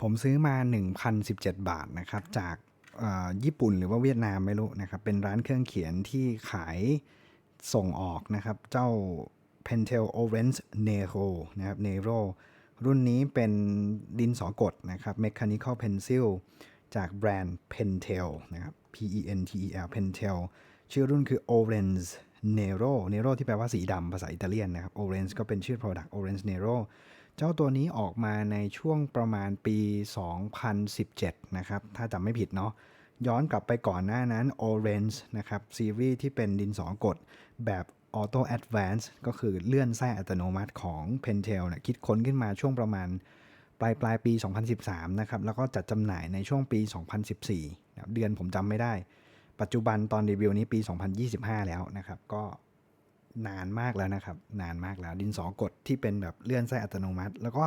ผมซื้อมา 1,017 บาทนะครับ จากญี่ปุ่นหรือว่าเวียดนามไม่รู้นะครับ เป็นร้านเครื่องเขียนที่ขายส่งออกนะครับ เจ้า Pentel Orange Nero นะครับ Nero รุ่นนี้เป็นดินสอกดนะครับ Mechanical Pencil จากแบรนด์ Pentel นะครับ P E N T E L Pentel ชื่อรุ่นคือ Orange Nero Nero ที่แปลว่าสีดำภาษาอิตาเลียนนะครับ Orange ก็เป็นชื่อ Product Orange Nero เจ้าตัวนี้ออกมาในช่วงประมาณปี 2017 นะครับ ถ้าจำไม่ผิดเนาะย้อนกลับไปก่อนหน้านั้น Orange นะครับ ซีรีส์ที่เป็นดินสอกดแบบ Auto Advance ก็คือเลื่อนไส้อัตโนมัติของ Pentel เนี่ยคิดค้นขึ้นมาช่วงประมาณปลายปลายปี 2013 นะครับ แล้วก็จัดจำหน่ายในช่วงปี 2014นะเดือนผมจำไม่ได้ ปัจจุบันตอนรีวิวนี้ปี 2025 แล้วนะครับ ก็ นานมากแล้วนะครับ นานมากแล้ว ดินสอกดที่เป็นแบบเลื่อนไส้อัตโนมัติ แล้วก็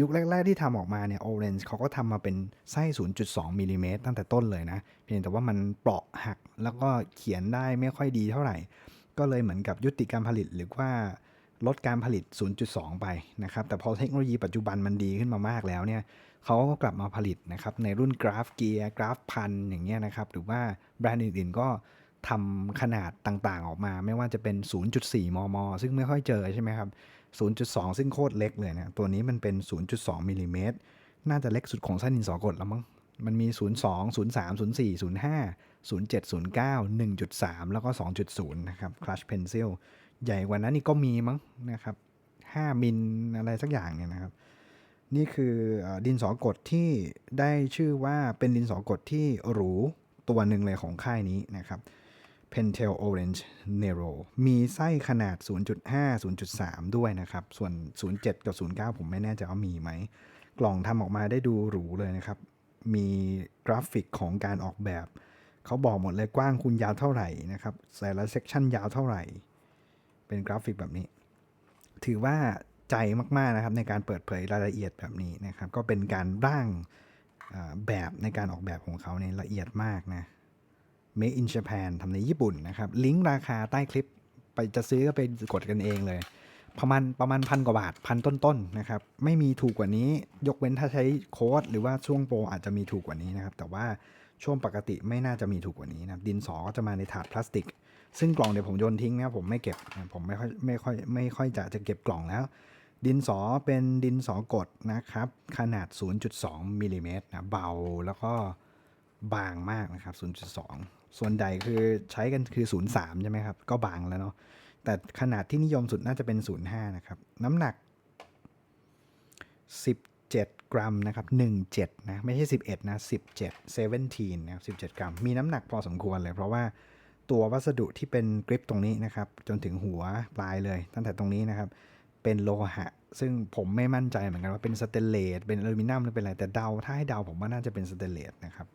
ยุคแรก ๆ ที่ทำออกมาเนี่ย Orange เขาก็ทำมาเป็นไส้ 0.2มิลลิเมตรตั้งแต่ต้นเลยนะ เพียงแต่ว่ามันเปราะหักแล้วก็เขียนได้ไม่ค่อยดีเท่าไหร่ ก็เลยเหมือนกับยุติการผลิตหรือว่าลดการผลิต 0.2 ไปนะครับ แต่พอเทคโนโลยีปัจจุบันมันดีขึ้นมามากแล้วเนี่ยเขาก็กลับมาผลิตนะครับในรุ่นกราฟเกียร์กราฟพันอย่างเงี้ยนะครับ หรือว่าแบรนด์อื่นๆก็ ทำขนาดต่างๆออกมา ไม่ว่าจะเป็น 0.4 มม ซึ่งไม่ค่อยเจอใช่ไหมครับ 0.2 ซึ่งโคตรเล็กเลยนะตัวนี้มันเป็น 0.2มิลลิเมตรน่าจะเล็กสุดของไส้ดินสอกดแล้วมั้งมันมี 02 03 04 05 07 09 1.3 แล้วก็ 2.0 นะครับ Crush Pencil ใหญ่กว่านั้นนี่ก็มีมั้งนะครับ 5 มิลอะไรสักอย่างเนี่ยนะครับ นี่คือเออดินสอกดที่ได้ชื่อว่าเป็นดินสอกดที่หรูตัวหนึ่งเลยของค่ายนี้นะครับ Pentel Orange Nero มีไส้ขนาด 0.5 0.3 ด้วยนะครับ ส่วน 07 กับ 09 ผมไม่แน่ใจว่ามีไหม กล่องทำออกมาได้ดูหรูเลยนะครับ มีกราฟิกของการออกแบบ เขาบอกหมดเลยกว้างคุณยาวเท่าไหร่นะครับแต่ละเซกชันยาวเท่าไหร่ เป็นกราฟิกแบบนี้ ถือว่าใจมาก ๆ นะครับ ในการเปิดเผยรายละเอียดแบบนี้นะครับ ก็เป็นการร่างแบบในการออกแบบของเขาเนี่ยละเอียดมากนะ Made in Japan ทำในญี่ปุ่นนะครับ ลิงก์ราคาใต้คลิปไปจะซื้อก็ไปกดกันเองเลย ประมาณประมาณพันกว่าบาทพันต้นๆนะครับ ไม่มีถูกกว่านี้ ยกเว้นถ้าใช้โค้ดหรือว่าช่วงโปรอาจจะมีถูกกว่านี้นะครับ แต่ว่าช่วงปกติไม่น่าจะมีถูกกว่านี้นะครับดินสอก็จะมาในถาดพลาสติก ซึ่งกล่องเดี๋ยวผมโยนทิ้งนะผมไม่เก็บผมไม่ค่อยไม่ค่อยไม่ค่อยจะจะเก็บกล่องแล้ว ดินสอเป็นดินสอกดนะครับ ขนาด 0.2มิลลิเมตรนะเบาแล้วก็บางมากนะครับ 0.2 ส่วนใหญ่คือใช้กันคือ 0.3 ใช่ไหมครับ ก็บางแล้วเนาะแต่ขนาดที่นิยมสุดน่าจะเป็น 0.5 นะครับ น้ำหนัก 17 กรัมนะครับ 17 นะ ไม่ใช่ 11 นะ 17 17นะครับ 17 กรัม มีน้ำหนักพอสมควรเลย เพราะว่าตัววัสดุที่เป็นกริปตรงนี้นะครับ จนถึงหัวปลายเลย ตั้งแต่ตรงนี้นะครับ เป็นโลหะ ซึ่งผมไม่มั่นใจเหมือนกันว่าเป็นสเตนเลสเป็นอลูมิเนียมหรือเป็นอะไรแต่เดาถ้าให้เดาผมว่าน่าจะเป็นสเตนเลสนะครับ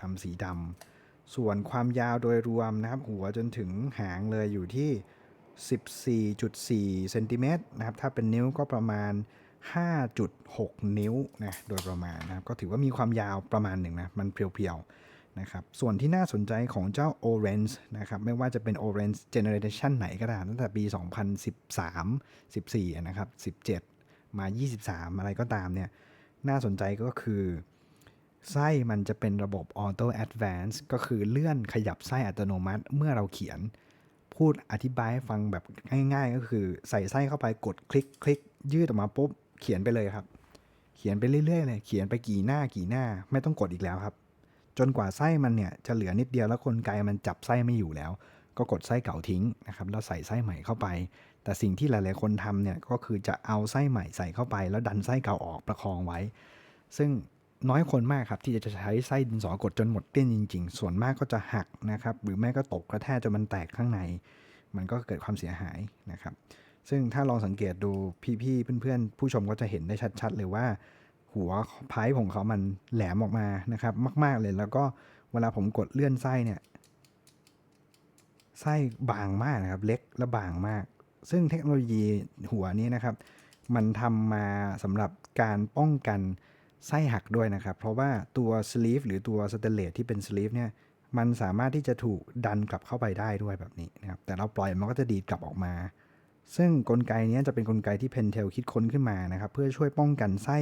ทำสีดำ ส่วนความยาวโดยรวมนะครับ หัวจนถึงหางเลยอยู่ที่ 14.4เซนติเมตรนะครับถ้าเป็นนิ้วก็ประมาณ 5.6 นิ้วนะโดยประมาณนะครับก็ถือว่ามีความยาวประมาณหนึ่งนะมันเพียวๆนะครับส่วนที่น่าสนใจของเจ้า Orange นะครับไม่ว่าจะเป็น Orange Generation ไหนก็ตามตั้งแต่ปี 2013 14นะครับ17 มา 23 อะไรก็ตามเนี่ยน่าสนใจก็คือ ไส้มันจะเป็นระบบ Auto Advance ก็คือเลื่อนขยับไส้อัตโนมัติเมื่อเราเขียน พูดอธิบายให้ฟังแบบง่าย ๆ ก็คือใส่ไส้เข้าไปกดคลิกคลิกยืดออกมาปุ๊บเขียนไปเลยครับ เขียนไปเรื่อยๆเลยเขียนไปกี่หน้ากี่หน้าไม่ต้องกดอีกแล้วครับ จนกว่าไส้มันเนี่ยจะเหลือนิดเดียวแล้วกลไกมันจับไส้ไม่อยู่แล้ว ก็กดไส้เก่าทิ้งนะครับแล้วใส่ไส้ใหม่เข้าไป แต่สิ่งที่หลายๆคนทำเนี่ยก็คือจะเอาไส้ใหม่ใส่เข้าไป แล้วดันไส้เก่าออกประคองไว้ ซึ่ง น้อยคนมากครับที่จะใช้ไส้ดินสอกดจนหมดเตี้ยนจริง ๆ ส่วนมากก็จะหักนะครับหรือไม่ก็ตกกระแทกจนมันแตกข้างใน มันก็เกิดความเสียหายนะครับ ซึ่งถ้าลองสังเกตดูพี่ๆเพื่อนๆ ผู้ชมก็จะเห็นได้ชัดๆเลยว่า หัวไพป์ของเขามันแหลมออกมานะครับมาก ๆเลยแล้วก็เวลาผมกดเลื่อนไส้เนี่ยไส้บางมากนะครับเล็กและบางมาก ซึ่งเทคโนโลยีหัวนี้นะครับ มันทำมาสำหรับการป้องกัน ไส้หักด้วยนะครับ เพราะว่าตัวสลีฟหรือตัวสเตเลสที่เป็นสลีฟเนี่ยมันสามารถที่จะถูกดันกลับเข้าไปได้ด้วยแบบนี้นะครับ แต่เราปล่อยมันก็จะดีดกลับออกมา ซึ่งกลไกนี้จะเป็นกลไกที่ Pentel คิดค้นขึ้นมานะครับ เพื่อช่วยป้องกันไส้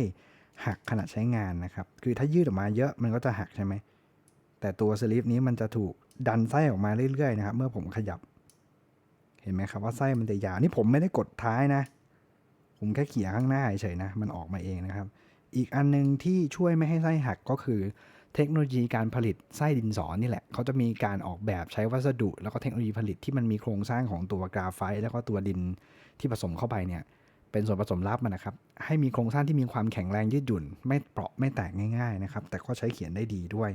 หักขณะใช้งานนะครับ คือถ้ายืดออกมาเยอะมันก็จะหักใช่ไหม แต่ตัวสลีฟนี้มันจะถูกดันไส้ออกมาเรื่อยๆนะครับ เมื่อผมขยับ เห็นไหมครับว่าไส้มันจะยาว นี่ผมไม่ได้กดท้ายนะ ผมแค่เขี่ยข้างหน้าเฉยๆนะ มันออกมาเองนะครับ อีกอันหนึงที่ช่วยไม่ให้ไส้หักก็คือ เทคโนโลยีการผลิตไส้ดินสอนนี่แหละเขาจะมีการออกแบบใช้วัสดุ แล้วก็เทคโนโลยีผลิตที่มันมีโครงสร้างของตัวกราไฟต์แล้วก็ตัวดินที่ผสมเข้าไปเนี่ยเป็นส่วนผสมลับมันนะครับ ให้มีโครงสร้างที่มีความแข็งแรงยืดหยุ่น ไม่เปราะไม่แตกง่ายๆนะครับ แต่ก็ใช้เขียนได้ดีด้วย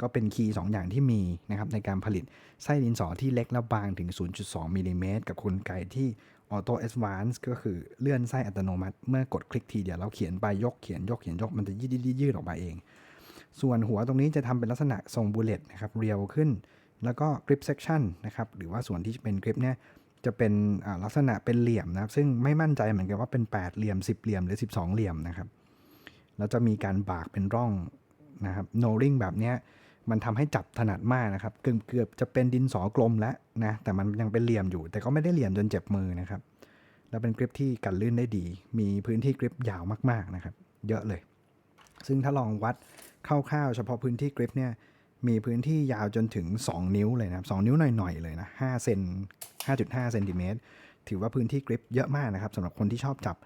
ก็เป็นคีย์สองอย่างที่มีนะครับในการผลิตไส้ดินสอที่เล็กและบางถึง 0.2มิลลิเมตรกับกลไกที่ ออโต้เอ v วานซ์ก็คือเลื่อนไส้อัตโนมัติ เมื่อกดคลิกทีเดียวเราเขียนไปยกเขียนยกเขียนยกมันจะยืดยืดยืดออกมาเอง ส่วนหัวตรงนี้จะทำเป็นลักษณะทรงบูเลตนะครับเรียวขึ้น แล้วก็กริปเซ c ชันนะครับหรือว่าส่วนที่เป็นกริปเนี่ยจะเป็นลักษณะเป็นเหลี่ยมนะครับซึ่งไม่มั่นใจเหมือนกันว่าเป็น 8 เหลี่ยม 10 เหลี่ยมหรือ 12 เหลี่ยมนะครับแล้วจะมีการบากเป็นร่องนะครับโนริงแบบเนี้ย มันทำให้จับถนัดมากนะครับ เกือบเกือบจะเป็นดินสอกลมแล้วนะ แต่มันยังเป็นเหลี่ยมอยู่ แต่ก็ไม่ได้เหลี่ยมจนเจ็บมือนะครับ แล้วเป็นกริปที่กันลื่นได้ดี มีพื้นที่กริปยาวมากๆนะครับ เยอะเลย ซึ่งถ้าลองวัดคร่าวๆเฉพาะพื้นที่กริปเนี่ย มีพื้นที่ยาวจนถึง 2 นิ้วเลยนะครับ2นิ้วหน่อยๆเลยนะ5เซน5.5เซนติเมตร ถือว่าพื้นที่กริปเยอะมากนะครับสำหรับคนที่ชอบจับ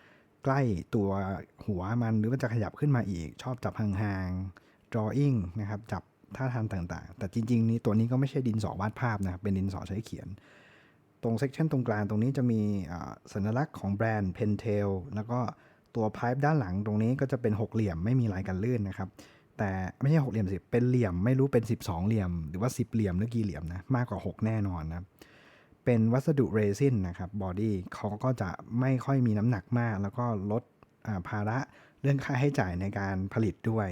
ใกล้ตัวหัวมันหรือว่าจะขยับขึ้นมาอีก ชอบจับห่างๆ drawing นะครับ จับ ท่าทางต่างๆ แต่จริง ๆ นี่ตัวนี้ก็ไม่ใช่ดินสอวาดภาพนะครับเป็นดินสอใช้เขียน ตรงเซกชันตรงกลางตรงนี้จะมีสัญลักษณ์ของแบรนด์ Pentel แล้วก็ตัวพายด้านหลังตรงนี้ก็จะเป็นหกเหลี่ยมไม่มีลายกันลื่นนะครับ แต่ไม่ใช่หกเหลี่ยมสิเป็นเหลี่ยมไม่รู้เป็น 12 เหลี่ยม หรือว่า10เหลี่ยมหรือกี่เหลี่ยมนะมากกว่า 6 แน่นอนนะเป็นวัสดุเรซินนะครับบอดี้เขาก็จะไม่ค่อยมีน้ำหนักมาก แล้วก็ลดภาระเรื่องค่าใช้จ่ายในการผลิตด้วย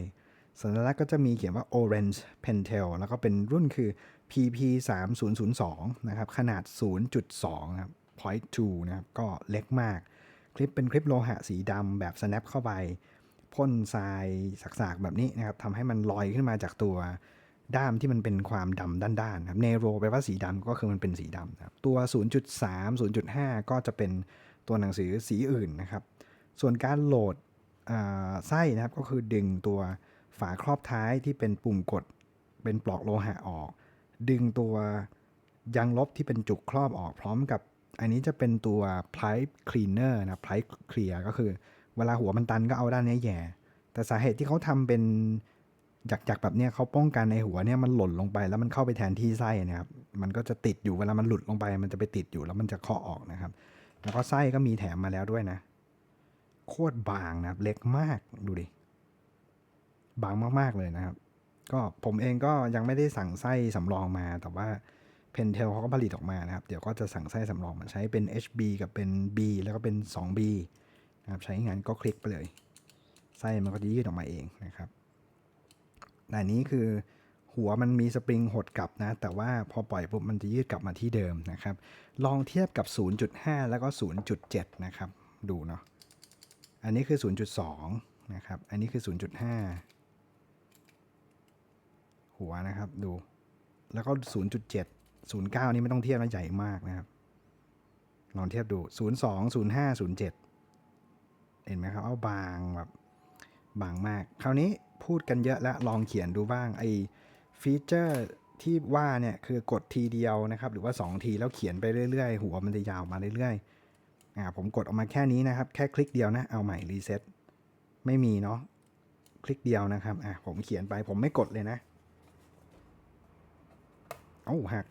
สัญลักษณ์ก็จะมีเขียนว่า Orange Pentel แล้วก็เป็นรุ่นคือ PP 3 0 0 2นะครับ ขนาด 0.2นะครับ point 2นะครับ ก็เล็กมาก คลิปเป็นคลิปโลหะสีดำแบบ snap เข้าไป พ่นทรายสักๆ แบบนี้นะครับทำให้มันลอยขึ้นมาจากตัวด้ามที่มันเป็นความดำด้านๆครับเนโรแปลว่าสีดำก็คือมันเป็นสีดำครับตัว 0.3 0.5 ก็จะเป็นตัวหนังสือสีอื่นนะครับ ส่วนการโหลดอ่าไส้นะครับก็คือดึงตัว ฝาครอบท้ายที่เป็นปุ่มกดเป็นปลอกโลหะออก ดึงตัวยางลบที่เป็นจุกครอบออกพร้อมกับ อันนี้จะเป็นตัว pipe cleaner นะ pipe clear ก็คือเวลาหัวมันตันก็เอาด้านนี้แย่ แต่สาเหตุที่เขาทำเป็นจักๆแบบเนี้ยเขาป้องกันในหัวเนี่ยมันหล่นลงไปแล้วมันเข้าไปแทนที่ไส้นะครับมันก็จะติดอยู่เวลามันหลุดลงไป มันจะไปติดอยู่แล้วมันจะเคาะออกนะครับ แล้วก็ไส้ก็มีแถมมาแล้วด้วยนะ โคตรบางนะเล็กมากดูดิ บางมาก ๆ เลยนะครับ ก็ผมเองก็ยังไม่ได้สั่งไส้สำรองมา แต่ว่า Pentel เขาก็ผลิตออกมานะครับ เดี๋ยวก็จะสั่งไส้สำรองมาใช้เป็น HB กับเป็น B แล้วก็เป็น 2B นะครับ ใช้งานก็คลิกไปเลย ไส้มันก็จะยืดออกมาเองนะครับแต่อันนี้คือหัวมันมีสปริงหดกลับนะ แต่ว่าพอปล่อยปุ๊บมันจะยืดกลับมาที่เดิมนะครับ ลองเทียบกับ 0.5 แล้วก็ 0.7 นะครับ ดูเนาะ อันนี้คือ 0.2 นะครับ อันนี้คือ 0.5 หัวนะครับดู แล้วก็ 0.7 09 นี่ไม่ต้องเทียบนะใหญ่มากนะครับ ลองเทียบดู 02 05 07 เห็นไหมครับ เอาบางแบบบางมาก คราวนี้พูดกันเยอะแล้วลองเขียนดูบ้างไอฟีเจอร์ที่ว่าเนี่ยคือกดทีเดียวนะครับ หรือว่า 2 ทีแล้วเขียนไปเรื่อยๆ หัวมันจะยาวมาเรื่อยๆอ่าผมกดออกมาแค่นี้นะครับ แค่คลิกเดียวนะ เอาใหม่รีเซ็ตไม่มีเนาะคลิกเดียวนะครับอะผมเขียนไปผมไม่กดเลยนะ เอ้าหัก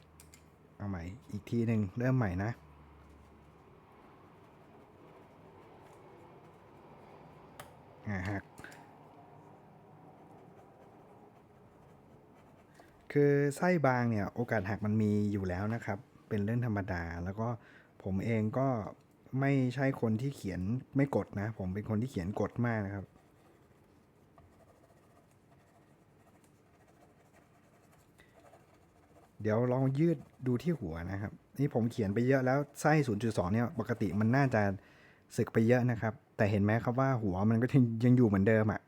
เอาใหม่ อีกทีหนึ่งเริ่มใหม่นะอ่าหัก คือไส้บางเนี่ยโอกาสหักมันมีอยู่แล้วนะครับ เป็นเรื่องธรรมดา แล้วก็ผมเองก็ไม่ใช่คนที่เขียนไม่กดนะ ผมเป็นคนที่เขียนกดมากนะครับ ดี๋ยวลองยืดดูที่หัวนะครับ นี่ผมเขียนไปเยอะแล้วไส้ 0.2 เนี่ยปกติมันน่าจะสึกไปเยอะนะครับ แต่เห็นไหมครับว่าหัวมันก็ยังอยู่เหมือนเดิมอะ่ะ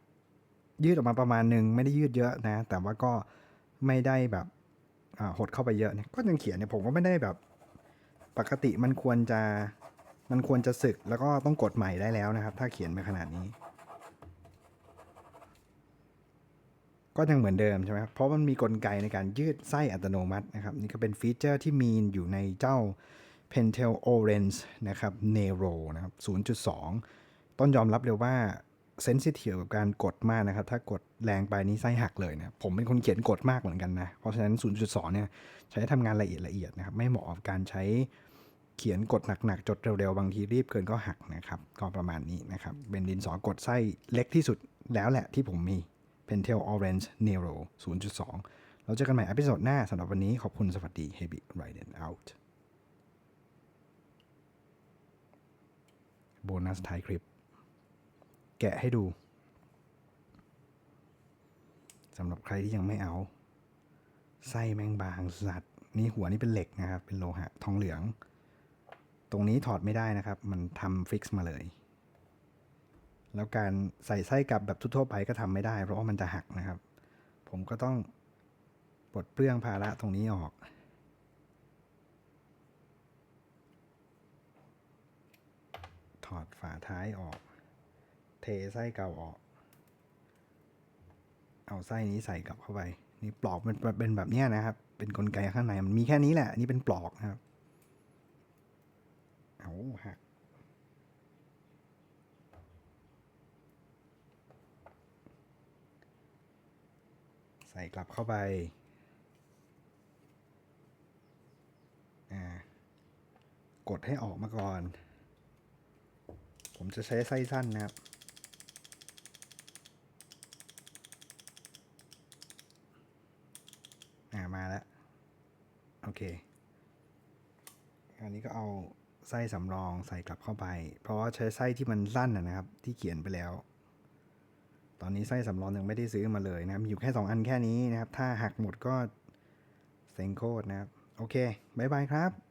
ยืดออกมาประมาณหนึ่งไม่ได้ยืดเยอะนะ แต่ว่าก็ไม่ได้แบบหดเข้าไปเยอะเนี่ยก็ยังเขียนเนี่ยผมก็ไม่ได้แบบ ปกติมันควรจะมันควรจะสึกแล้วก็ต้องกดใหม่ได้แล้วนะครับ ถ้าเขียนไปขนาดนี้ ก็ยังเหมือนเดิมใช่ไหมครับเพราะมันมีกลไกในการยืดไส้อัตโนมัตินะครับ นี่ก็เป็นฟีเจอร์ที่มีอยู่ในเจ้า Pentel Orange นะครับ Nero นะครับ 0.2 ต้นยอมรับเลยว่าเซนซิทีฟกับการกดมากนะครับ ถ้ากดแรงไปนี่ไส้หักเลยนะผมเป็นคนเขียนกดมากเหมือนกันนะ เพราะฉะนั้น 0.2 เนี่ยใช้ทำงานละเอียดละเอียดนะครับ ไม่เหมาะกับการใช้เขียนกดหนักๆ จดเร็วๆ บางทีรีบเกินก็หักนะครับ ก็ประมาณนี้นะครับ เป็นดินสอกดไส้เล็กที่สุดแล้วแหละที่ผมมี Pentel Orange Nero 0.2 เราเจอกันใหม่อพิโซดหน้าสำหรับวันนี้ขอบคุณสวัสดี Heavy Riding Out โบนัสท้ายคลิป แกะให้ดูสำหรับใครที่ยังไม่เอา ไส้แมงบางสัตว์ นี่หัวนี่เป็นเหล็กนะครับ เป็นโลหะทองเหลือง ตรงนี้ถอดไม่ได้นะครับ มันทำฟิกซ์มาเลย แล้วการใส่ไส้กลับแบบทั่วไปก็ทำไม่ได้ เพราะว่ามันจะหักนะครับ ผมก็ต้องปลดเปลื้องภาระตรงนี้ออก ถอดฝาท้ายออก เทไส้เก่าออก เอาไส้นี้ใส่กลับเข้าไป นี่ปลอกมันเป็นแบบนี้นะครับ เป็นกลไกข้างในมันมีแค่นี้แหละนนี้เป็นปลอกนะครับ เอาหัก ส่กลับเข้าไป กดให้ออกมาก่อน ผมจะใช้ไส้สั้นนะครับมาแล้ว โอเค อันนี้ก็เอาไส้สำรองใส่กลับเข้าไป เพราะว่าใช้ไส้ที่มันสั้นนะครับ ที่เขียนไปแล้ว ตอนนี้ไส้สำรองยังไม่ได้ซื้อมาเลยนะครับ มีอยู่แค่ 2 อันแค่นี้นะครับ ถ้าหักหมดก็เซ็งโคตรนะครับ โอเค บ๊ายบายครับ